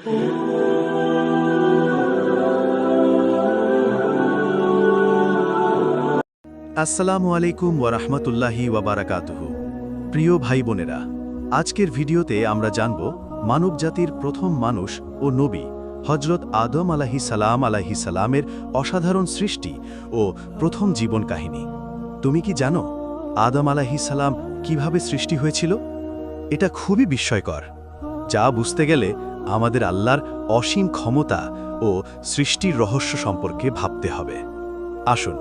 আসসালামু আলাইকুম ওয়ারাহমাতুল্লাহি ওয়াবারাকাতুহু প্রিয় ভাই বোনেরা, আজকের ভিডিওতে আমরা জানব মানবজাতির প্রথম মানুষ ও নবী হজরত আদম আলাহি সালাম আলাহি সালামের অসাধারণ সৃষ্টি ও প্রথম জীবন কাহিনী। তুমি কি জানো আদম আলাহি সালাম কীভাবে সৃষ্টি হয়েছিল? এটা খুবই বিস্ময়কর। যা বুঝতে গেলে আমাদের আল্লাহর অসীম ক্ষমতা ও সৃষ্টির রহস্য সম্পর্কে ভাবতে হবে। আসুন,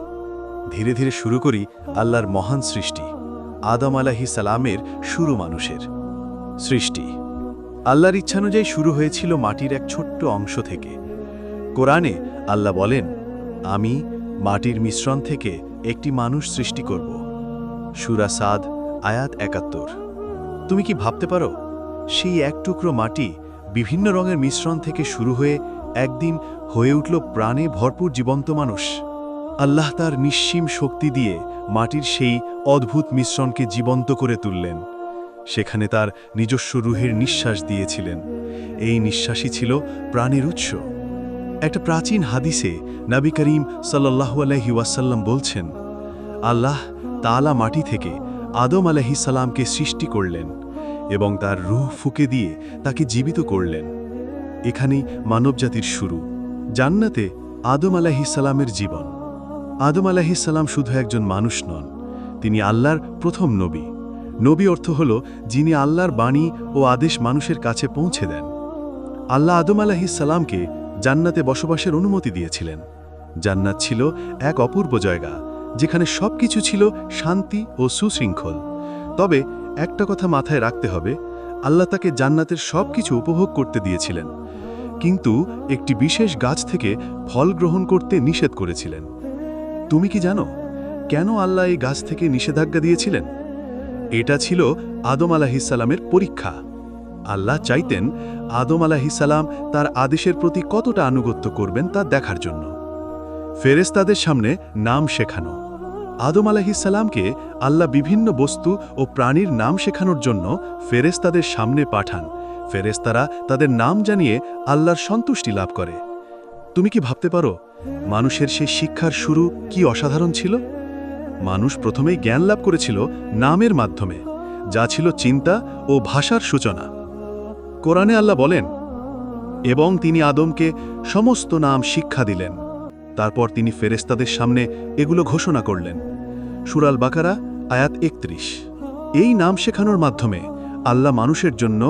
ধীরে ধীরে শুরু করি আল্লাহর মহান সৃষ্টি, আদম আলাহি সালামের শুরু মানুষের সৃষ্টি। আল্লাহর ইচ্ছানুযায়ী শুরু হয়েছিল মাটির এক ছোট্ট অংশ থেকে। কোরআনে আল্লাহ বলেন, আমি মাটির মিশ্রণ থেকে একটি মানুষ সৃষ্টি করব। সুরা সাদ, আয়াত একাত্তর। তুমি কি ভাবতে পারো, সেই এক টুকরো মাটি বিভিন্ন রঙের মিশ্রণ থেকে শুরু হয়ে একদিন হয়ে উঠল প্রাণে ভরপুর জীবন্ত মানুষ। আল্লাহ তার নিঃসীম শক্তি দিয়ে মাটির সেই অদ্ভুত মিশ্রণকে জীবন্ত করে তুললেন। সেখানে তার নিজস্ব রুহের নিঃশ্বাস দিয়েছিলেন। এই নিঃশ্বাসই ছিল প্রাণের উৎস। একটা প্রাচীন হাদিসে নবী করিম সাল্লাহু আলহি ওয়াসাল্লাম বলছেন, আল্লাহ তালা মাটি থেকে আদম আলহি সালামকে সৃষ্টি করলেন। এবং তার রুহ ফুকে দিয়ে তাকে জীবিত করলেন। এখানেই মানবজাতির শুরু। জান্নাতে আদম আলাহিসাল্লামের জীবন। আদম আলাহিসাল্লাম শুধু একজন মানুষ নন, তিনি আল্লাহর প্রথম নবী। নবী অর্থ হল যিনি আল্লাহর বাণী ও আদেশ মানুষের কাছে পৌঁছে দেন। আল্লাহ আদম আলাহিসাল্লামকে জান্নাতে বসবাসের অনুমতি দিয়েছিলেন। জান্নাত ছিল এক অপূর্ব জায়গা, যেখানে সব কিছু ছিল শান্তি ও সুশৃঙ্খল। তবে একটা কথা মাথায় রাখতে হবে, আল্লাহ তাকে জান্নাতের সব কিছু উপভোগ করতে দিয়েছিলেন। কিন্তু একটি বিশেষ গাছ থেকে ফল গ্রহণ করতে নিষেধ করেছিলেন। তুমি কি জানো কেন আল্লাহ এই গাছ থেকে নিষেধাজ্ঞা দিয়েছিলেন? এটা ছিল আদম আলাহিসাল্লামের পরীক্ষা। আল্লাহ চাইতেন আদম আলাহিসাল্লাম তার আদেশের প্রতি কতটা আনুগত্য করবেন তা দেখার জন্য। ফেরেস্তাদের সামনে নাম শেখানো। আদম আলাহিসাল্লামকে আল্লাহ বিভিন্ন বস্তু ও প্রাণীর নাম শেখানোর জন্য ফেরেস্তাদের সামনে পাঠান। ফেরেস্তারা তাদের নাম জানিয়ে আল্লাহর সন্তুষ্টি লাভ করে। তুমি কি ভাবতে পারো, মানুষের সেই শিক্ষার শুরু কি অসাধারণ ছিল? মানুষ প্রথমেই জ্ঞান লাভ করেছিল নামের মাধ্যমে, যা ছিল চিন্তা ও ভাষার সূচনা। কোরআনে আল্লাহ বলেন, এবং তিনি আদমকে সমস্ত নাম শিক্ষা দিলেন। তারপর তিনি ফেরেস্তাদের সামনে এগুলো ঘোষণা করলেন। সুরাল বাকারা, আয়াত একত্রিশ। এই নাম শেখানোর মাধ্যমে আল্লাহ মানুষের জন্য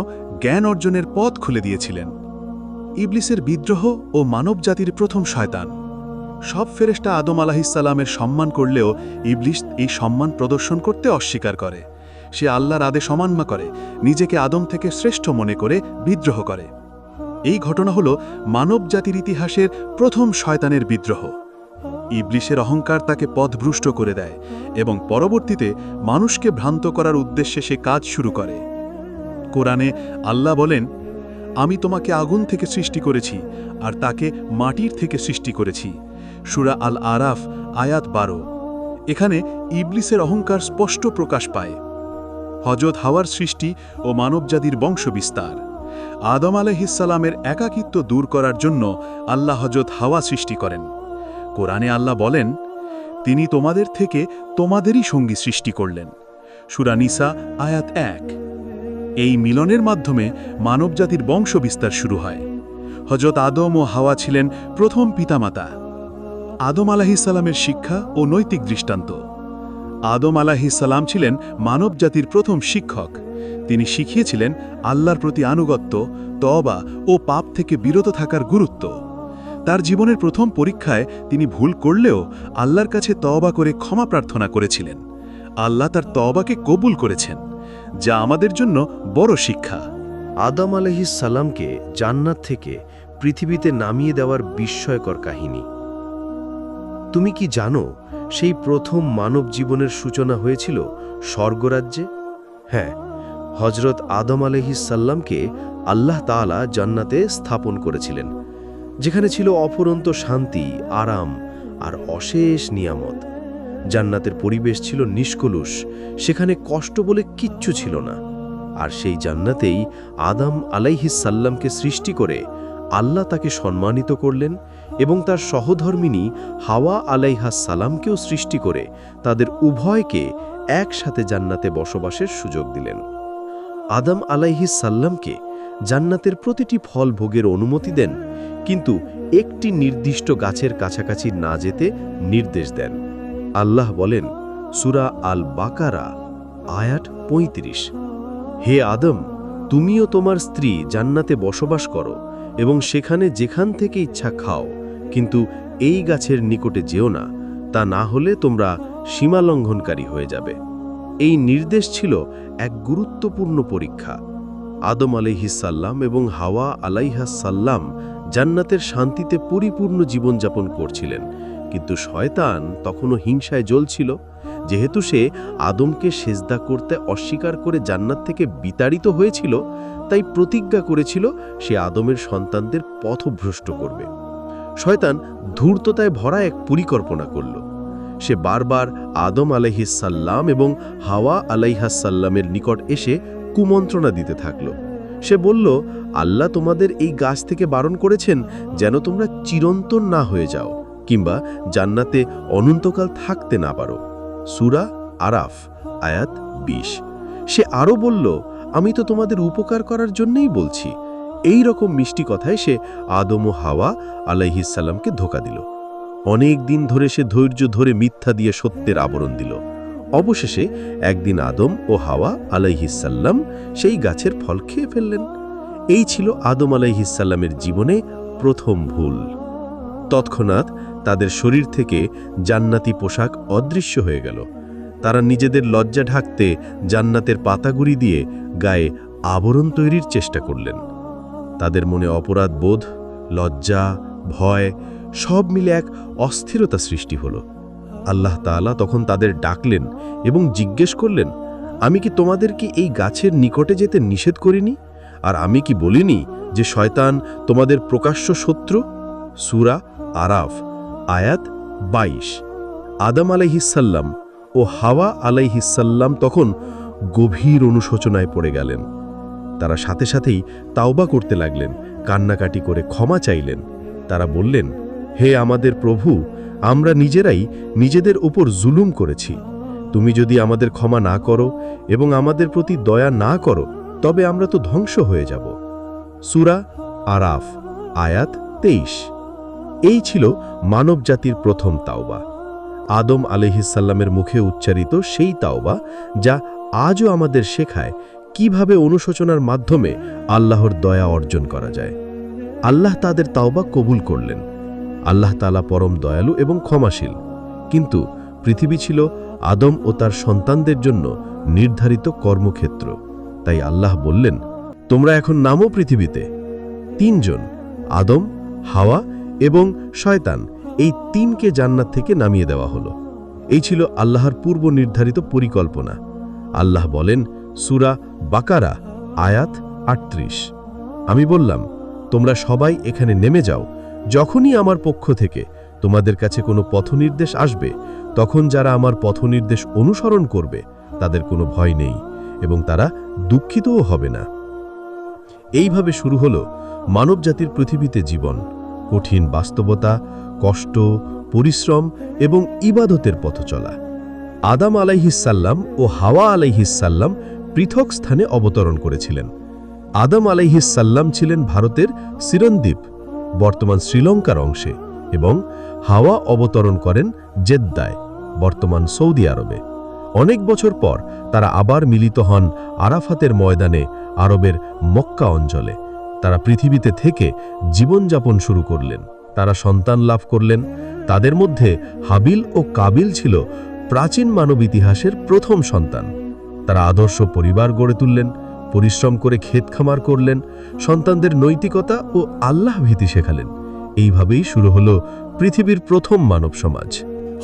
জ্ঞান অর্জনের পথ খুলে দিয়েছিলেন। ইবলিসের বিদ্রোহ ও মানবজাতির প্রথম শয়তান। সব ফেরেস্টা আদম আলাহিসাল্লামের সম্মান করলেও ইবলিস এই সম্মান প্রদর্শন করতে অস্বীকার করে। সে আল্লাহর আদেশ অমান্য করে, নিজেকে আদম থেকে শ্রেষ্ঠ মনে করে বিদ্রোহ করে। এই ঘটনা হল মানব জাতির ইতিহাসের প্রথম শয়তানের বিদ্রোহ। ইবলিশের অহংকার তাকে পথভ্রষ্ট করে দেয় এবং পরবর্তীতে মানুষকে ভ্রান্ত করার উদ্দেশ্যে সে কাজ শুরু করে। কোরআনে আল্লাহ বলেন, আমি তোমাকে আগুন থেকে সৃষ্টি করেছি আর তাকে মাটির থেকে সৃষ্টি করেছি। সুরা আল আরাফ আয়াত বারো। এখানে ইবলিসের অহংকার স্পষ্ট প্রকাশ পায়। হজরত হাওয়ার সৃষ্টি ও মানবজাতির বংশবিস্তার। আদম আলহিসাল্লামের একাকিত্ব দূর করার জন্য আল্লাহ হজরত হাওয়া সৃষ্টি করেন। কোরআনে আল্লাহ বলেন, তিনি তোমাদের থেকে তোমাদেরই সঙ্গী সৃষ্টি করলেন। সুরানিসা আয়াত এক। এই মিলনের মাধ্যমে মানবজাতির বংশ বিস্তার শুরু হয়। হজরত আদম ও হাওয়া ছিলেন প্রথম পিতামাতা। আদম আলাহিসাল্লামের শিক্ষা ও নৈতিক দৃষ্টান্ত। আদম আলাহিসাল্লাম ছিলেন মানবজাতির প্রথম শিক্ষক। তিনি শিখিয়েছিলেন আল্লাহর প্রতি আনুগত্য তবা ও পাপ থেকে বিরত থাকার গুরুত্ব। তার জীবনের প্রথম পরীক্ষায় তিনি ভুল করলেও আল্লাহর কাছে তওবা করে ক্ষমা প্রার্থনা করেছিলেন। আল্লাহ তার তওবাকে কবুল করেছেন, যা আমাদের জন্য বড় শিক্ষা। আদম সালামকে জান্নাত থেকে পৃথিবীতে নামিয়ে দেওয়ার বিস্ময়কর কাহিনী। তুমি কি জানো সেই প্রথম মানব জীবনের সূচনা হয়েছিল স্বর্গরাজ্যে? হ্যাঁ হজরত আদম সাল্লামকে আল্লাহ তাআলা জান্নাতে স্থাপন করেছিলেন। যেখানে ছিল অফুরন্ত শান্তি, আরাম আর অশেষ নিয়ামত। জান্নাতের পরিবেশ ছিল নিষ্কলুষ, সেখানে কষ্ট বলে কিচ্ছু ছিল না। আর সেই জান্নাতেই আদম আলাইহিসাল্লামকে সৃষ্টি করে আল্লাহ তাকে সম্মানিত করলেন এবং তার সহধর্মিনী হাওয়া আলাইহাসাল্লামকেও সৃষ্টি করে তাদের উভয়কে একসাথে জান্নাতে বসবাসের সুযোগ দিলেন। আদম আলাইহিসাল্লামকে জান্নাতের প্রতিটি ফল ভোগের অনুমতি দেন কিন্তু একটি নির্দিষ্ট গাছের কাছাকাছি না যেতে নির্দেশ দেন। আল্লাহ বলেন, সুরা আল বাকারা আয়াট ৩৫ হে আদম, তুমিও তোমার স্ত্রী জান্নাতে বসবাস করো এবং সেখানে যেখান থেকে ইচ্ছা খাও, কিন্তু এই গাছের নিকটে যেও না, তা না হলে তোমরা সীমালঙ্ঘনকারী হয়ে যাবে। এই নির্দেশ ছিল এক গুরুত্বপূর্ণ পরীক্ষা। আদম আলাইহিসাল্লাম এবং হাওয়া আলাইহাসাল্লাম জান্নাতের শান্তিতে পরিপূর্ণ জীবনযাপন করছিলেন। কিন্তু শয়তান তখনও হিংসায় জ্বলছিল, যেহেতু সে আদমকে সেজদা করতে অস্বীকার করে জান্নাত থেকে বিতাড়িত হয়েছিল, তাই প্রতিজ্ঞা করেছিল সে আদমের সন্তানদের পথভ্রষ্ট করবে। শয়তান ধূর্ততায় ভরা এক পরিকল্পনা করল। সে বারবার আদম আলাইহিসাল্লাম এবং হাওয়া আলাইহাসাল্লামের নিকট এসে কুমন্ত্রণা দিতে থাকল। সে বলল, আল্লাহ তোমাদের এই গাছ থেকে বারণ করেছেন যেন তোমরা চিরন্তন না হয়ে যাও, কিংবা জান্নাতে অনন্তকাল থাকতে না পারো। সুরা আরাফ, আয়াত ২০ সে আরও বলল, আমি তো তোমাদের উপকার করার জন্যই বলছি। এই রকম মিষ্টি কথায় সে আদম ও হাওয়া আলাইহিসাল্লামকে ধোকা দিল। অনেক দিন ধরে সে ধৈর্য ধরে মিথ্যা দিয়ে সত্যের আবরণ দিল। অবশেষে একদিন আদম ও হাওয়া আলাইহিসাল্লাম সেই গাছের ফল খেয়ে ফেললেন। এই ছিল আদম আলাইহিসাল্লামের জীবনে প্রথম ভুল। তৎক্ষণাৎ তাদের শরীর থেকে জান্নাতি পোশাক অদৃশ্য হয়ে গেল। তারা নিজেদের লজ্জা ঢাকতে জান্নাতের পাতাগুড়ি দিয়ে গায়ে আবরণ তৈরির চেষ্টা করলেন। তাদের মনে অপরাধ বোধ লজ্জা, ভয় সব মিলে এক অস্থিরতা সৃষ্টি হল। আল্লাহ তাআলা তখন তাদের ডাকলেন এবং জিজ্ঞেস করলেন, আমি কি তোমাদেরকে এই গাছের নিকটে যেতে নিষেধ করিনি? আর আমি কি বলিনি যে শয়তান তোমাদের প্রকাশ্য শত্রু? সুরা আরাফ, আয়াত ২২ আদম আলাইহিসাল্লাম ও হাওয়া আলাইহিসাল্লাম তখন গভীর অনুশোচনায় পড়ে গেলেন। তারা সাথে সাথেই তাওবা করতে লাগলেন, কান্নাকাটি করে ক্ষমা চাইলেন। তারা বললেন, হে আমাদের প্রভু আমরা নিজেরাই নিজেদের উপর জুলুম করেছি। তুমি যদি আমাদের ক্ষমা না করো এবং আমাদের প্রতি দয়া না করো, তবে আমরা তো ধ্বংস হয়ে যাব। সুরা আরাফ, আয়াত তেইশ। এই ছিল মানবজাতির প্রথম তাওবা। আদম আলহিসাল্লামের মুখে উচ্চারিত সেই তাওবা যা আজও আমাদের শেখায় কীভাবে অনুশোচনার মাধ্যমে আল্লাহর দয়া অর্জন করা যায়। আল্লাহ তাদের তাওবা কবুল করলেন। আল্লাহ তালা পরম দয়ালু এবং ক্ষমাশীল। কিন্তু পৃথিবী ছিল আদম ও তার সন্তানদের জন্য নির্ধারিত কর্মক্ষেত্র। তাই আল্লাহ বললেন, তোমরা এখন নামো পৃথিবীতে। তিনজন, আদম, হাওয়া এবং শয়তান, এই তিনকে জান্নাত থেকে নামিয়ে দেওয়া হলো। এই ছিল আল্লাহর পূর্ব নির্ধারিত পরিকল্পনা। আল্লাহ বলেন, সুরা বাকারা, আয়াত আটত্রিশ। আমি বললাম, তোমরা সবাই এখানে নেমে যাও যখনই আমার পক্ষ থেকে তোমাদের কাছে কোনো পথনির্দেশ আসবে, তখন যারা আমার পথনির্দেশ অনুসরণ করবে, তাদের কোনো ভয় নেই এবং তারা দুঃখিতও হবে না। এইভাবে শুরু হলো মানবজাতির পৃথিবীতে জীবন, কঠিন বাস্তবতা, কষ্ট, পরিশ্রম এবং ইবাদতের পথ চলা। আদাম আলাইহিসাল্লাম ও হাওয়া আলাইহিসাল্লাম পৃথক স্থানে অবতরণ করেছিলেন। আদাম আলাইহিসাল্লাম ছিলেন ভারতের সিরনদ্বীপ। বর্তমান শ্রীলঙ্কার অংশে এবং হাওয়া অবতরণ করেন জেদ্দায়, বর্তমান সৌদি আরবে। অনেক বছর পর তারা আবার মিলিত হন আরাফাতের ময়দানে আরবের মক্কা অঞ্চলে। তারা পৃথিবীতে থেকে জীবনযাপন শুরু করলেন। তারা সন্তান লাভ করলেন। তাদের মধ্যে হাবিল ও কাবিল ছিল প্রাচীন মানব ইতিহাসের প্রথম সন্তান। তারা আদর্শ পরিবার গড়ে তুললেন। পরিশ্রম করে ক্ষেত খামার করলেন, সন্তানদের নৈতিকতা ও আল্লাহ ভীতি শেখালেন। এইভাবেই শুরু হল পৃথিবীর প্রথম মানব সমাজ।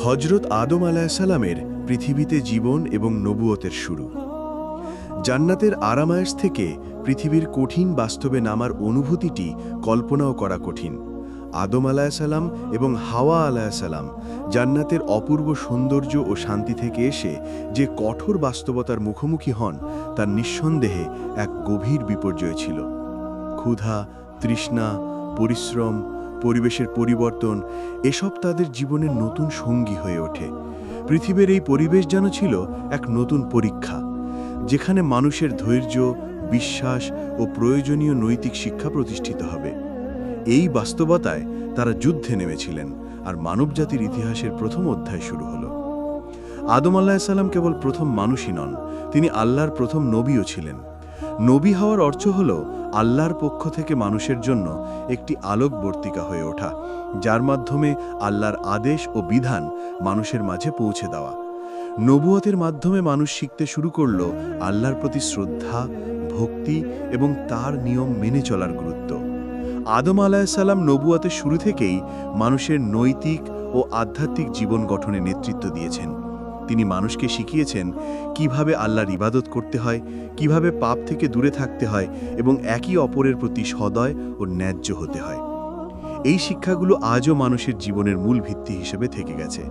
হজরত আদম আলাহিসাল্লামের পৃথিবীতে জীবন এবং নবুয়তের শুরু। জান্নাতের আরামায়াস থেকে পৃথিবীর কঠিন বাস্তবে নামার অনুভূতিটি কল্পনাও করা কঠিন। আদম আলাহিসাল্লাম এবং হাওয়া আলাহিসাল্লাম জান্নাতের অপূর্ব সৌন্দর্য ও শান্তি থেকে এসে যে কঠোর বাস্তবতার মুখোমুখি হন, তার নিঃসন্দেহে এক গভীর বিপর্যয় ছিল। ক্ষুধা, তৃষ্ণা, পরিশ্রম, পরিবেশের পরিবর্তন, এসব তাদের জীবনের নতুন সঙ্গী হয়ে ওঠে। পৃথিবীর এই পরিবেশ যেন ছিল এক নতুন পরীক্ষা, যেখানে মানুষের ধৈর্য, বিশ্বাস ও প্রয়োজনীয় নৈতিক শিক্ষা প্রতিষ্ঠিত হবে। এই বাস্তবতায় তারা যুদ্ধে নেমেছিলেন আর মানবজাতির ইতিহাসের প্রথম অধ্যায় শুরু হল। আদম আল্লাহ কেবল প্রথম মানুষই নন, তিনি আল্লাহর প্রথম নবীও ছিলেন। নবী হওয়ার অর্থ হল আল্লাহর পক্ষ থেকে মানুষের জন্য একটি আলোকবর্তিকা হয়ে ওঠা, যার মাধ্যমে আল্লাহর আদেশ ও বিধান মানুষের মাঝে পৌঁছে দেওয়া। নবুয়তের মাধ্যমে মানুষ শিখতে শুরু করল আল্লাহর প্রতি শ্রদ্ধা, ভক্তি এবং তার নিয়ম মেনে চলার গুরুত্ব। আদম আলাহিসাল্লাম নবুয়াতে শুরু থেকেই মানুষের নৈতিক ও আধ্যাত্মিক জীবন গঠনে নেতৃত্ব দিয়েছেন। তিনি মানুষকে শিখিয়েছেন কীভাবে আল্লাহর ইবাদত করতে হয়, কীভাবে পাপ থেকে দূরে থাকতে হয় এবং একই অপরের প্রতি সদয় ও ন্যায্য হতে হয়। এই শিক্ষাগুলো আজও মানুষের জীবনের মূল ভিত্তি হিসেবে থেকে গেছে।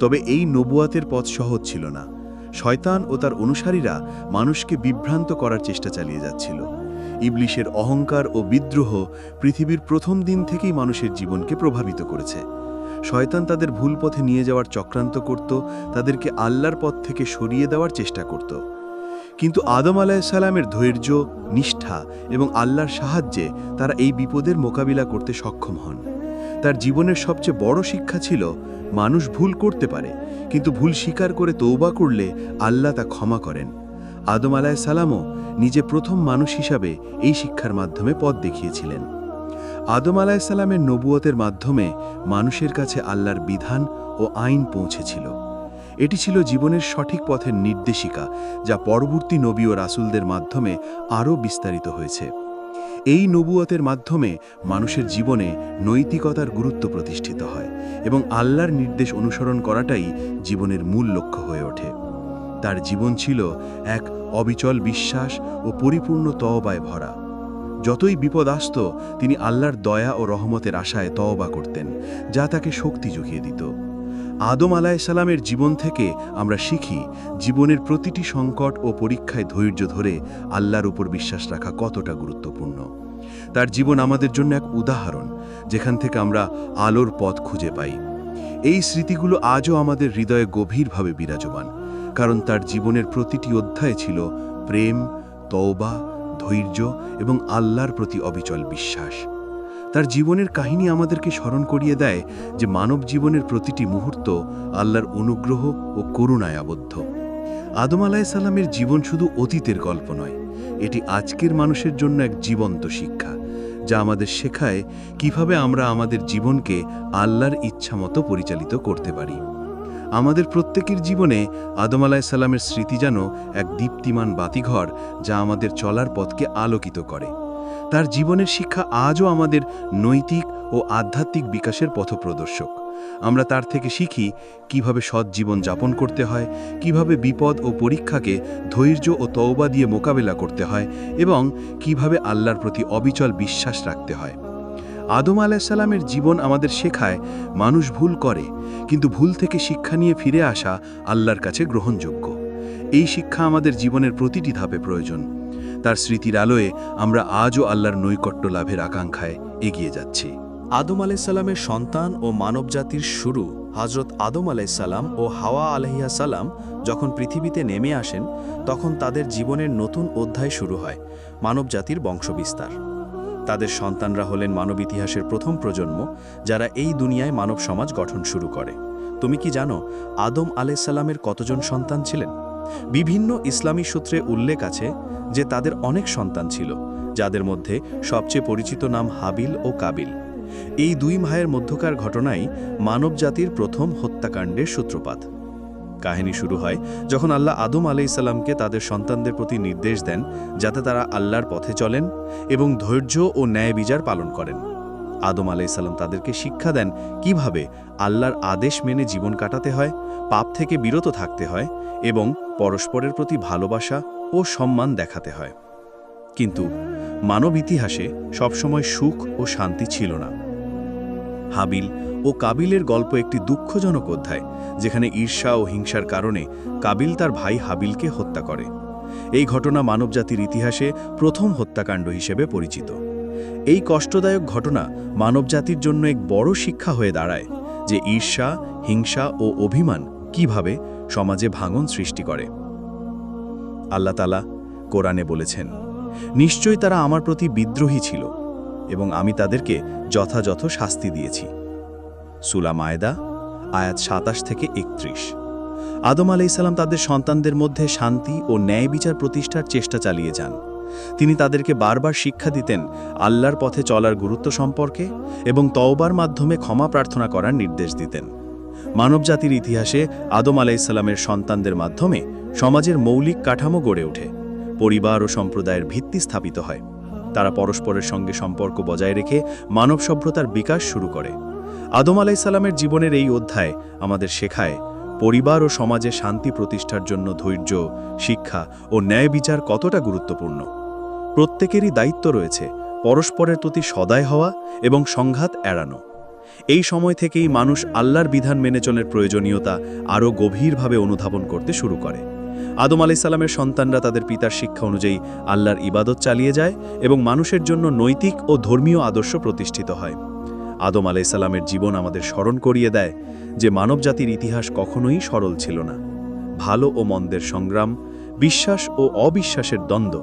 তবে এই নবুয়াতের পথ সহজ ছিল না। শয়তান ও তার অনুসারীরা মানুষকে বিভ্রান্ত করার চেষ্টা চালিয়ে যাচ্ছিল। ইবলিশের অহংকার ও বিদ্রোহ পৃথিবীর প্রথম দিন থেকেই মানুষের জীবনকে প্রভাবিত করেছে। শয়তান তাদের ভুল পথে নিয়ে যাওয়ার চক্রান্ত করত, তাদেরকে আল্লাহর পথ থেকে সরিয়ে দেওয়ার চেষ্টা করত। কিন্তু আদম আলাহিসাল্লামের ধৈর্য, নিষ্ঠা এবং আল্লাহর সাহায্যে তারা এই বিপদের মোকাবিলা করতে সক্ষম হন। তার জীবনের সবচেয়ে বড় শিক্ষা ছিল, মানুষ ভুল করতে পারে, কিন্তু ভুল স্বীকার করে তৌবা করলে আল্লাহ তা ক্ষমা করেন। আদম আলাহিসাল্লামও নিজে প্রথম মানুষ হিসাবে এই শিক্ষার মাধ্যমে পথ দেখিয়েছিলেন। আদম আলাহিসাল্লামের নবুয়তের মাধ্যমে মানুষের কাছে আল্লাহর বিধান ও আইন পৌঁছেছিল। এটি ছিল জীবনের সঠিক পথের নির্দেশিকা, যা পরবর্তী নবী ও রাসুলদের মাধ্যমে আরও বিস্তারিত হয়েছে। এই নবুয়তের মাধ্যমে মানুষের জীবনে নৈতিকতার গুরুত্ব প্রতিষ্ঠিত হয় এবং আল্লাহর নির্দেশ অনুসরণ করাটাই জীবনের মূল লক্ষ্য হয়ে ওঠে। তার জীবন ছিল এক অবিচল বিশ্বাস ও পরিপূর্ণ তওবায় ভরা। যতই বিপদ আসত, তিনি আল্লাহর দয়া ও রহমতের আশায় তওবা করতেন, যা তাকে শক্তি জুগিয়ে দিত। আদম আলাহিসাল্লামের জীবন থেকে আমরা শিখি, জীবনের প্রতিটি সংকট ও পরীক্ষায় ধৈর্য ধরে আল্লাহর উপর বিশ্বাস রাখা কতটা গুরুত্বপূর্ণ। তার জীবন আমাদের জন্য এক উদাহরণ, যেখান থেকে আমরা আলোর পথ খুঁজে পাই। এই স্মৃতিগুলো আজও আমাদের হৃদয়ে গভীরভাবে বিরাজমান। কারণ তার জীবনের প্রতিটি অধ্যায় ছিল প্রেম, তওবা, ধৈর্য এবং আল্লাহর প্রতি অবিচল বিশ্বাস। তার জীবনের কাহিনী আমাদেরকে স্মরণ করিয়ে দেয় যে মানব জীবনের প্রতিটি মুহূর্ত আল্লাহর অনুগ্রহ ও করুণায় আবদ্ধ। আদম আলাহিসাল্লামের জীবন শুধু অতীতের গল্প নয়, এটি আজকের মানুষের জন্য এক জীবন্ত শিক্ষা, যা আমাদের শেখায় কীভাবে আমরা আমাদের জীবনকে আল্লাহর ইচ্ছামতো পরিচালিত করতে পারি। আমাদের প্রত্যেকের জীবনে আদম আলাহিসাল্লামের স্মৃতি যেন এক দীপ্তিমান বাতিঘর যা আমাদের চলার পথকে আলোকিত করে। তার জীবনের শিক্ষা আজও আমাদের নৈতিক ও আধ্যাত্মিক বিকাশের পথপ্রদর্শক। আমরা তার থেকে শিখি কীভাবে সৎ জীবন যাপন করতে হয়, কীভাবে বিপদ ও পরীক্ষাকে ধৈর্য ও তওবা দিয়ে মোকাবেলা করতে হয় এবং কীভাবে আল্লাহর প্রতি অবিচল বিশ্বাস রাখতে হয়। আদম আলাহিসাল্লামের জীবন আমাদের শেখায়, মানুষ ভুল করে, কিন্তু ভুল থেকে শিক্ষা নিয়ে ফিরে আসা আল্লাহর কাছে গ্রহণযোগ্য। এই শিক্ষা আমাদের জীবনের প্রতিটি ধাপে প্রয়োজন। তার স্মৃতির আলোয়ে আমরা আজও আল্লাহর নৈকট্য লাভের আকাঙ্ক্ষায় এগিয়ে যাচ্ছি। আদম আলাইসাল্লামের সন্তান ও মানবজাতির শুরু হজরত আদম আলাইসাল্লাম ও হাওয়া আলহিয়াসাল্লাম যখন পৃথিবীতে নেমে আসেন, তখন তাদের জীবনের নতুন অধ্যায় শুরু হয়, মানবজাতির বংশবিস্তার। তাদের সন্তানরা হলেন মানব ইতিহাসের প্রথম প্রজন্ম যারা এই দুনিয়ায় মানব সমাজ গঠন শুরু করে। তুমি কি জানো আদম আলাইসাল্লামের কতজন সন্তান ছিলেন? বিভিন্ন ইসলামী সূত্রে উল্লেখ আছে যে তাদের অনেক সন্তান ছিল, যাদের মধ্যে সবচেয়ে পরিচিত নাম হাবিল ও কাবিল। এই দুই ভাইয়ের মধ্যকার ঘটনাই মানবজাতির প্রথম হত্যাকাণ্ডের সূত্রপাত। কাহিনী শুরু হয় যখন আল্লাহ আদম আলাইসাল্লামকে তাদের সন্তানদের প্রতি নির্দেশ দেন যাতে তারা আল্লাহর পথে চলেন এবং ধৈর্য ও ন্যায় বিচার পালন করেন। আদম আলাইসাল্লাম তাদেরকে শিক্ষা দেন কীভাবে আল্লাহর আদেশ মেনে জীবন কাটাতে হয়, পাপ থেকে বিরত থাকতে হয় এবং পরস্পরের প্রতি ভালোবাসা ও সম্মান দেখাতে হয়। কিন্তু মানব ইতিহাসে সবসময় সুখ ও শান্তি ছিল না। হাবিল ও কাবিলের গল্প একটি দুঃখজনক অধ্যায়, যেখানে ঈর্ষা ও হিংসার কারণে কাবিল তার ভাই হাবিলকে হত্যা করে। এই ঘটনা মানবজাতির ইতিহাসে প্রথম হত্যাকাণ্ড হিসেবে পরিচিত। এই কষ্টদায়ক ঘটনা মানবজাতির জন্য এক বড় শিক্ষা হয়ে দাঁড়ায় যে ঈর্ষা, হিংসা ও অভিমান কীভাবে সমাজে ভাঙন সৃষ্টি করে। আল্লাহ তালা কোরআনে বলেছেন, নিশ্চয়ই তারা আমার প্রতি বিদ্রোহী ছিল। এবং আমি তাদেরকে যথাযথ শাস্তি দিয়েছি। সুলা মায়দা, আয়াত সাতাশ থেকে একত্রিশ। আদম আলাইসাল্লাম তাদের সন্তানদের মধ্যে শান্তি ও ন্যায় বিচার প্রতিষ্ঠার চেষ্টা চালিয়ে যান। তিনি তাদেরকে বারবার শিক্ষা দিতেন আল্লাহর পথে চলার গুরুত্ব সম্পর্কে এবং তওবার মাধ্যমে ক্ষমা প্রার্থনা করার নির্দেশ দিতেন। মানবজাতির ইতিহাসে আদম আলাইসাল্লামের সন্তানদের মাধ্যমে সমাজের মৌলিক কাঠামো গড়ে ওঠে, পরিবার ও সম্প্রদায়ের ভিত্তি স্থাপিত হয়। তারা পরস্পরের সঙ্গে সম্পর্ক বজায় রেখে মানব সভ্যতার বিকাশ শুরু করে। আদম আলাইসাল্লামের জীবনের এই অধ্যায় আমাদের শেখায়, পরিবার ও সমাজে শান্তি প্রতিষ্ঠার জন্য ধৈর্য, শিক্ষা ও ন্যায় বিচার কতটা গুরুত্বপূর্ণ। প্রত্যেকেরই দায়িত্ব রয়েছে পরস্পরের প্রতি সদায় হওয়া এবং সংঘাত এড়ানো। এই সময় থেকেই মানুষ আল্লাহর বিধান মেনে চলের প্রয়োজনীয়তা আরও গভীরভাবে অনুধাবন করতে শুরু করে। আদম আলাইসাল্লামের সন্তানরা তাদের পিতার শিক্ষা অনুযায়ী আল্লাহর ইবাদত চালিয়ে যায় এবং মানুষের জন্য নৈতিক ও ধর্মীয় আদর্শ প্রতিষ্ঠিত হয়। আদম আলাইসাল্লামের জীবন আমাদের স্মরণ করিয়ে দেয় যে মানবজাতির ইতিহাস কখনোই সরল ছিল না। ভালো ও মন্দের সংগ্রাম, বিশ্বাস ও অবিশ্বাসের দ্বন্দ্ব,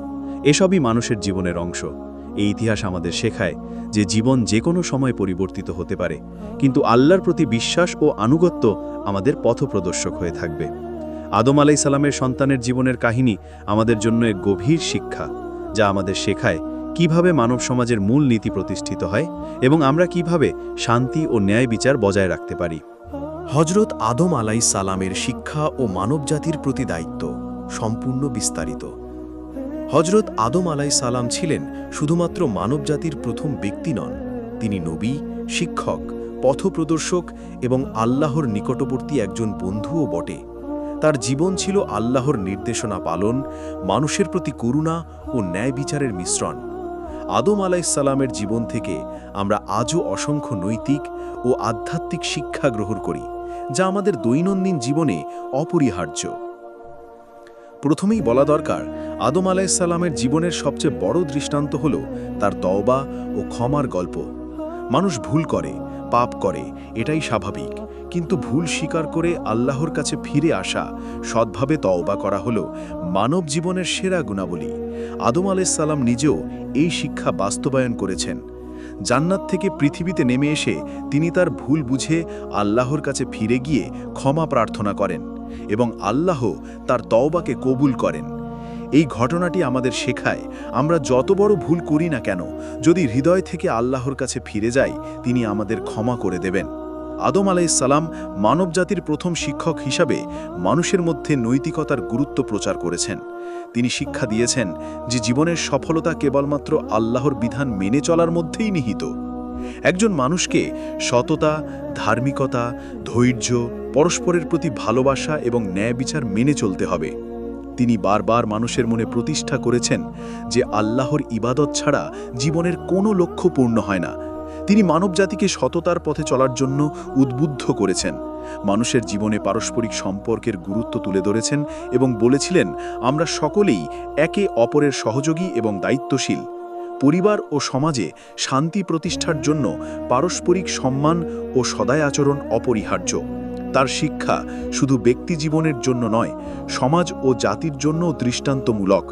এসবই মানুষের জীবনের অংশ। এই ইতিহাস আমাদের শেখায় যে জীবন যে কোনো সময় পরিবর্তিত হতে পারে, কিন্তু আল্লাহর প্রতি বিশ্বাস ও আনুগত্য আমাদের পথপ্রদর্শক হয়ে থাকবে। আদম আলাই সালামের সন্তানের জীবনের কাহিনী আমাদের জন্য এক গভীর শিক্ষা, যা আমাদের শেখায় কীভাবে মানব সমাজের মূল নীতি প্রতিষ্ঠিত হয় এবং আমরা কীভাবে শান্তি ও ন্যায় বিচার বজায় রাখতে পারি। হজরত আদম আলাই সালামের শিক্ষা ও মানবজাতির প্রতি দায়িত্ব সম্পূর্ণ বিস্তারিত। হজরত আদম আলাই সালাম ছিলেন শুধুমাত্র মানবজাতির প্রথম ব্যক্তি নন, তিনি নবী, শিক্ষক, পথপ্রদর্শক এবং আল্লাহর নিকটবর্তী একজন বন্ধুও বটে। তার জীবন ছিল আল্লাহর নির্দেশনা পালন, মানুষের প্রতি করুণা ও ন্যায় বিচারের মিশ্রণ। আদম আলাইসাল্লামের জীবন থেকে আমরা আজও অসংখ্য নৈতিক ও আধ্যাত্মিক শিক্ষা গ্রহণ করি, যা আমাদের দৈনন্দিন জীবনে অপরিহার্য। প্রথমেই বলা দরকার, আদম আলাইসাল্লামের জীবনের সবচেয়ে বড় দৃষ্টান্ত হল তার তওবা ও ক্ষমার গল্প। মানুষ ভুল করে, পাপ করে, এটাই স্বাভাবিক। কিন্তু ভুল স্বীকার করে আল্লাহর কাছে ফিরে আসা, সৎভাবে তওবা করা হল মানব জীবনের সেরা গুণাবলী। আদম আলাইসাল্লাম নিজেও এই শিক্ষা বাস্তবায়ন করেছেন। জান্নাত থেকে পৃথিবীতে নেমে এসে তিনি তার ভুল বুঝে আল্লাহর কাছে ফিরে গিয়ে ক্ষমা প্রার্থনা করেন এবং আল্লাহ তার তওবাকে কবুল করেন। এই ঘটনাটি আমাদের শেখায়, আমরা যত বড় ভুল করি না কেন, যদি হৃদয় থেকে আল্লাহর কাছে ফিরে যাই, তিনি আমাদের ক্ষমা করে দেবেন। আদম আলাইসাল্লাম মানবজাতির প্রথম শিক্ষক হিসাবে মানুষের মধ্যে নৈতিকতার গুরুত্ব প্রচার করেছেন। তিনি শিক্ষা দিয়েছেন যে জীবনের সফলতা কেবলমাত্র আল্লাহর বিধান মেনে চলার মধ্যেই নিহিত। একজন মানুষকে সততা, ধার্মিকতা, ধৈর্য, পরস্পরের প্রতি ভালোবাসা এবং ন্যায় বিচার মেনে চলতে হবে। তিনি বারবার মানুষের মনে প্রতিষ্ঠা করেছেন যে আল্লাহর ইবাদত ছাড়া জীবনের কোনো লক্ষ্য পূর্ণ হয় না। তিনি মানবজাতিকে সততার পথে চলার জন্য উদ্বুদ্ধ করেছেন। মানুষের জীবনে পারস্পরিক সম্পর্কের গুরুত্ব তুলে ধরেছেন এবং বলেছিলেন, আমরা সকলেই একে অপরের সহযোগী এবং দায়িত্বশীল। পরিবার ও সমাজে শান্তি প্রতিষ্ঠার জন্য পারস্পরিক সম্মান ও সদায় আচরণ অপরিহার্য। তার শিক্ষা শুধু ব্যক্তি জীবনের জন্য নয়, সমাজ ও জাতির জন্যও দৃষ্টান্তমূলক।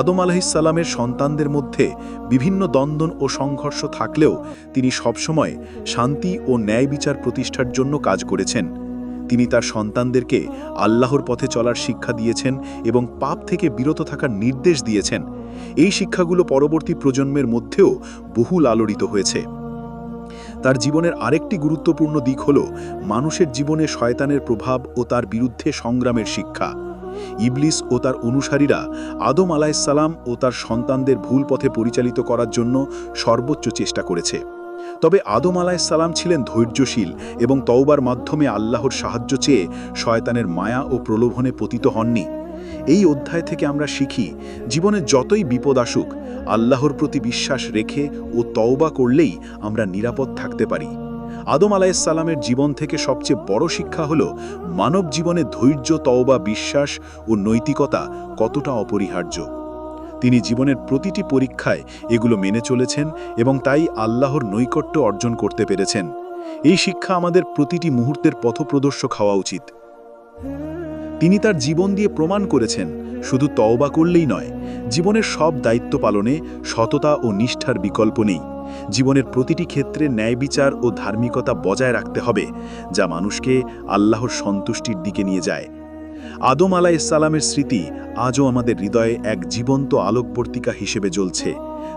আদম আলাহিসাল্লামের সন্তানদের মধ্যে বিভিন্ন দ্বন্দ্ব ও সংঘর্ষ থাকলেও তিনি সবসময় শান্তি ও ন্যায় বিচার প্রতিষ্ঠার জন্য কাজ করেছেন। তিনি তার সন্তানদেরকে আল্লাহর পথে চলার শিক্ষা দিয়েছেন এবং পাপ থেকে বিরত থাকার নির্দেশ দিয়েছেন। এই শিক্ষাগুলো পরবর্তী প্রজন্মের মধ্যেও বহু লালরিত হয়েছে। তার জীবনের আরেকটি গুরুত্বপূর্ণ দিক হল মানুষের জীবনে শয়তানের প্রভাব ও তার বিরুদ্ধে সংগ্রামের শিক্ষা। ইবলিস ও তার অনুসারীরা আদম আলাইসাল্লাম ও তার সন্তানদের ভুল পথে পরিচালিত করার জন্য সর্বোচ্চ চেষ্টা করেছে। তবে আদম আলাইসাল্লাম ছিলেন ধৈর্যশীল এবং তওবার মাধ্যমে আল্লাহর সাহায্য চেয়ে শয়তানের মায়া ও প্রলোভনে পতিত হননি। এই অধ্যায় থেকে আমরা শিখি, জীবনে যতই বিপদ আসুক, আল্লাহর প্রতি বিশ্বাস রেখে ও তওবা করলেই আমরা নিরাপদ থাকতে পারি। আদম আলাইসাল্লামের জীবন থেকে সবচেয়ে বড় শিক্ষা হল মানব জীবনে ধৈর্য, তওবা, বিশ্বাস ও নৈতিকতা কতটা অপরিহার্য। তিনি জীবনের প্রতিটি পরীক্ষায় এগুলো মেনে চলেছেন এবং তাই আল্লাহর নৈকট্য অর্জন করতে পেরেছেন। এই শিক্ষা আমাদের প্রতিটি মুহূর্তের পথপ্রদর্শক হওয়া উচিত। তিনি তার জীবন দিয়ে প্রমাণ করেছেন, শুধু তওবা করলেই নয়, জীবনের সব দায়িত্ব পালনে সততা ও নিষ্ঠার বিকল্প নেই। জীবনের প্রতিটি ক্ষেত্রে ন্যায় বিচার ও ধার্মিকতা বজায় রাখতে হবে, যা মানুষকে আল্লাহর সন্তুষ্টির দিকে নিয়ে যায়। আদম আলাইসাল্লামের স্মৃতি আজও আমাদের হৃদয়ে এক জীবন্ত আলোকবর্তিকা হিসেবে জ্বলছে।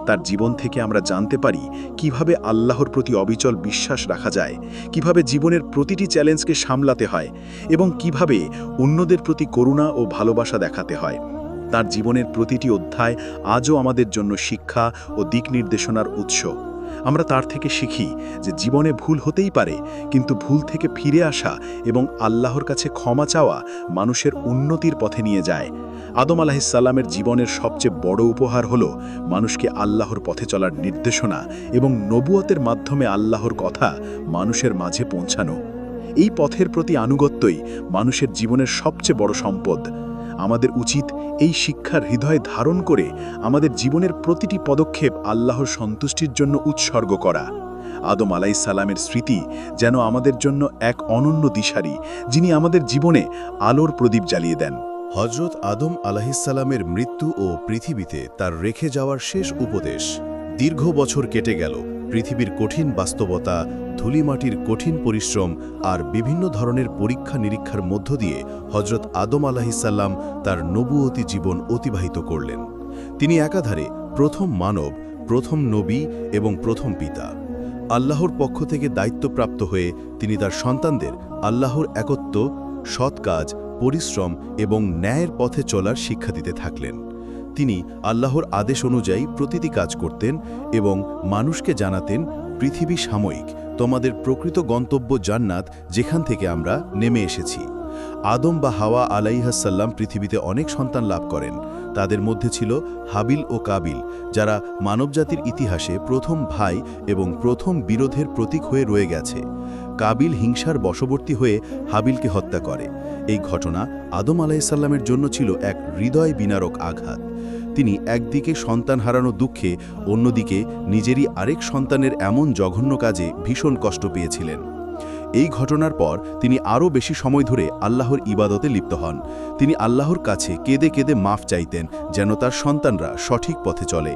তার জীবন থেকে আমরা জানতে পারি কীভাবে আল্লাহর প্রতি অবিচল বিশ্বাস রাখা যায়, কীভাবে জীবনের প্রতিটি চ্যালেঞ্জকে সামলাতে হয় এবং কীভাবে অন্যদের প্রতি করুণা ও ভালোবাসা দেখাতে হয়। তার জীবনের প্রতিটি অধ্যায় আজও আমাদের জন্য শিক্ষা ও দিক নির্দেশনার উৎস। আমরা তার থেকে শিখি যে জীবনে ভুল হতেই পারে, কিন্তু ভুল থেকে ফিরে আসা এবং আল্লাহর কাছে ক্ষমা চাওয়া মানুষের উন্নতির পথে নিয়ে যায়। আদম আলাহিসাল্লামের জীবনের সবচেয়ে বড় উপহার হল মানুষকে আল্লাহর পথে চলার নির্দেশনা এবং নবুয়তের মাধ্যমে আল্লাহর কথা মানুষের মাঝে পৌঁছানো। এই পথের প্রতি আনুগত্যই মানুষের জীবনের সবচেয়ে বড় সম্পদ। আমাদের উচিত এই শিক্ষার হৃদয় ধারণ করে আমাদের জীবনের প্রতিটি পদক্ষেপ আল্লাহর সন্তুষ্টির জন্য উৎসর্গ করা। আদম আলাইসাল্লামের স্মৃতি যেন আমাদের জন্য এক অনন্য দিশারি, যিনি আমাদের জীবনে আলোর প্রদীপ জ্বালিয়ে দেন। হজরত আদম আলাহিসাল্লামের মৃত্যু ও পৃথিবীতে তার রেখে যাওয়ার শেষ উপদেশ। দীর্ঘ বছর কেটে গেল। পৃথিবীর কঠিন বাস্তবতা, ধুলিমাটির কঠিন পরিশ্রম আর বিভিন্ন ধরনের পরীক্ষা নিরীক্ষার মধ্য দিয়ে হজরত আদম আলাহিসাল্লাম তার নবুয়তি জীবন অতিবাহিত করলেন। তিনি একাধারে প্রথম মানব, প্রথম নবী এবং প্রথম পিতা। আল্লাহর পক্ষ থেকে দায়িত্বপ্রাপ্ত হয়ে তিনি তার সন্তানদের আল্লাহর একত্ব, সৎ কাজ, পরিশ্রম এবং ন্যায়ের পথে চলার শিক্ষা দিতে থাকলেন। তিনি আল্লাহর আদেশ অনুযায়ী প্রতিটি কাজ করতেন এবং মানুষকে জানাতেন, পৃথিবী সাময়িক, তোমাদের প্রকৃত গন্তব্য জান্নাত, যেখান থেকে আমরা নেমে এসেছি। আদম বা হাওয়া আলাইহাসাল্লাম পৃথিবীতে অনেক সন্তান লাভ করেন। তাদের মধ্যে ছিল হাবিল ও কাবিল, যারা মানবজাতির ইতিহাসে প্রথম ভাই এবং প্রথম বিরোধের প্রতীক হয়ে রয়ে গেছে। কাবিল হিংসার বশবর্তী হয়ে হাবিলকে হত্যা করে। এই ঘটনা আদম আলাইসাল্লামের জন্য ছিল এক হৃদয় বিনারক আঘাত। তিনি একদিকে সন্তান হারানো দুঃখে, অন্যদিকে নিজেরই আরেক সন্তানের এমন জঘন্য কাজে ভীষণ কষ্ট পেয়েছিলেন। এই ঘটনার পর তিনি আরও বেশি সময় ধরে আল্লাহর ইবাদতে লিপ্ত হন। তিনি আল্লাহর কাছে কেঁদে কেঁদে মাফ চাইতেন যেন তার সন্তানরা সঠিক পথে চলে।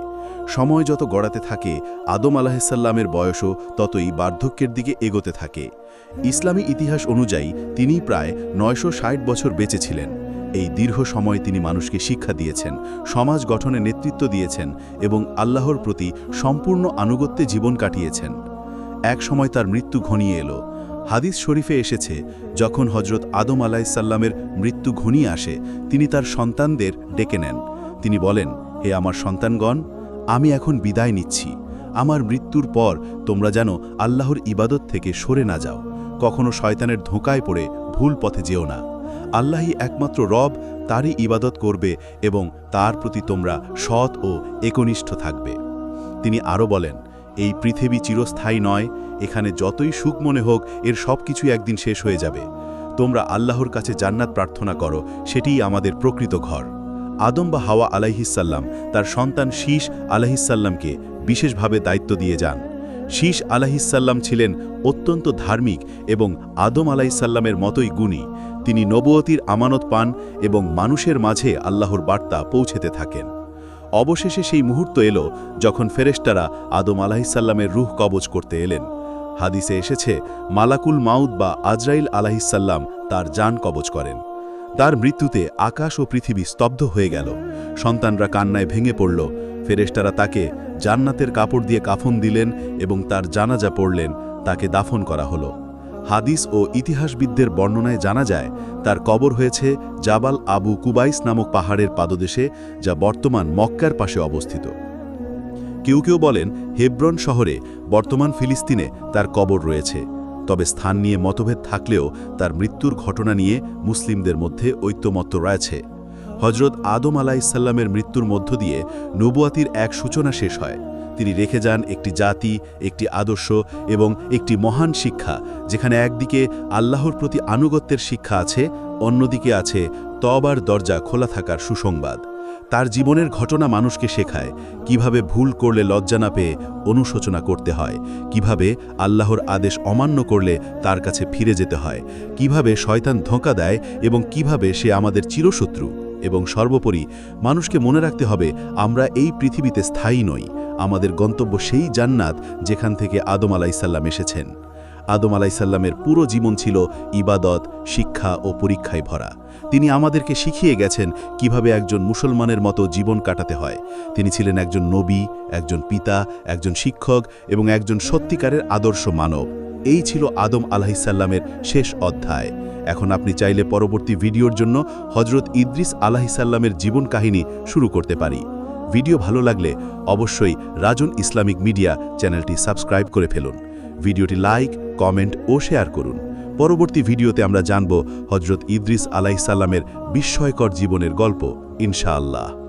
সময় যত গড়াতে থাকে, আদম আলাহিসাল্লামের বয়সও ততই বার্ধক্যের দিকে এগোতে থাকে। ইসলামী ইতিহাস অনুযায়ী তিনি প্রায় নয়শো ষাট বছর বেঁচে ছিলেন। এই দীর্ঘ সময় তিনি মানুষকে শিক্ষা দিয়েছেন, সমাজ গঠনে নেতৃত্ব দিয়েছেন এবং আল্লাহর প্রতি সম্পূর্ণ আনুগত্যে জীবন কাটিয়েছেন। এক সময় তার মৃত্যু ঘনিয়ে এলো। হাদিস শরীফে এসেছে, যখন হজরত আদম আলাইসাল্লামের মৃত্যু ঘনিয়ে আসে, তিনি তার সন্তানদের ডেকে নেন। তিনি বলেন, হে আমার সন্তানগণ, আমি এখন বিদায় নিচ্ছি। আমার মৃত্যুর পর তোমরা যেন আল্লাহর ইবাদত থেকে সরে না যাও। কখনো শয়তানের ধোঁকায় পড়ে ভুল পথে যেও না। আল্লাহই একমাত্র রব, তারই ইবাদত করবে এবং তার প্রতি তোমরা সৎ ও একনিষ্ঠ থাকবে। তিনি আরও বলেন, এই পৃথিবী চিরস্থায়ী নয়, এখানে যতই সুখ মনে হোক, এর সব কিছুই একদিন শেষ হয়ে যাবে। তোমরা আল্লাহর কাছে জান্নাত প্রার্থনা করো, সেটিই আমাদের প্রকৃত ঘর। আদম বা হাওয়া আলাইহিসাল্লাম তার সন্তান শীষ আলাহিসাল্লামকে বিশেষভাবে দায়িত্ব দিয়ে যান। শীষ আলাহিসাল্লাম ছিলেন অত্যন্ত ধার্মিক এবং আদম আলাইসাল্লামের মতোই গুণী। তিনি নবুয়তির আমানত পান এবং মানুষের মাঝে আল্লাহর বার্তা পৌঁছেতে থাকেন। অবশেষে সেই মুহূর্ত এলো যখন ফেরেস্টারা আদম আলাহিসাল্লামের রুহ কবজ করতে এলেন। হাদিসে এসেছে, মালাকুল মাউদ বা আজরাইল আলাহিসাল্লাম তার যান কবজ করেন। তার মৃত্যুতে আকাশ ও পৃথিবী স্তব্ধ হয়ে গেল। সন্তানরা কান্নায় ভেঙে পড়ল। ফেরেস্টারা তাকে জান্নাতের কাপড় দিয়ে কাফন দিলেন এবং তার জানাজা পড়লেন। তাকে দাফন করা হলো। হাদিস ও ইতিহাসবিদদের বর্ণনায় জানা যায়, তার কবর হয়েছে জাবাল আবু কুবাইস নামক পাহাড়ের পাদদেশে, যা বর্তমান মক্কার পাশে অবস্থিত। কেউ কেউ বলেন, হেব্রন শহরে বর্তমান ফিলিস্তিনে তার কবর রয়েছে, তবে স্থান নিয়ে মতভেদ থাকলেও তার মৃত্যুর ঘটনা নিয়ে মুসলিমদের মধ্যে ঐক্যমত্য রয়েছে। হজরত আদম আলাইসাল্লামের মৃত্যুর মধ্য দিয়ে নবুয়াতির এক সূচনা শেষ হয়। তিনি রেখে যান একটি জাতি, একটি আদর্শ এবং একটি মহান শিক্ষা, যেখানে একদিকে আল্লাহর প্রতি আনুগত্যের শিক্ষা আছে, অন্যদিকে আছে তবার দরজা খোলা থাকার সুসংবাদ। তার জীবনের ঘটনা মানুষকে শেখায়, কীভাবে ভুল করলে লজ্জা না পেয়ে অনুশোচনা করতে হয়, কীভাবে আল্লাহর আদেশ অমান্য করলে তার কাছে ফিরে যেতে হয়, কীভাবে শয়তান ধোঁকা দেয় এবং কীভাবে সে আমাদের চিরশত্রু। এবং সর্বোপরি, মানুষকে মনে রাখতে হবে, আমরা এই পৃথিবীতে স্থায়ী নই। আমাদের গন্তব্য সেই জান্নাত যেখান থেকে আদম আলাইসাল্লাম এসেছেন। আদম আলাইসাল্লামের পুরো জীবন ছিল ইবাদত, শিক্ষা ও পরীক্ষায় ভরা। তিনি আমাদেরকে শিখিয়ে গেছেন কীভাবে একজন মুসলমানের মতো জীবন কাটাতে হয়। তিনি ছিলেন একজন নবী, একজন পিতা, একজন শিক্ষক এবং একজন সত্যিকারের আদর্শ মানব। এই ছিল আদম আলাহিসাল্লামের শেষ অধ্যায়। এখন আপনি চাইলে পরবর্তী ভিডিওর জন্য হজরত ইদ্রিস আলাহিসাল্লামের জীবন কাহিনী শুরু করতে পারি। ভিডিও ভালো লাগলে অবশ্যই রাজন ইসলামিক মিডিয়া চ্যানেলটি সাবস্ক্রাইব করে ফেলুন। ভিডিওটি লাইক, কমেন্ট ও শেয়ার করুন। পরবর্তী ভিডিওতে আমরা জানব হজরত ইদ্রিস আলাইসাল্লামের বিস্ময়কর জীবনের গল্প, ইনশাআল্লাহ।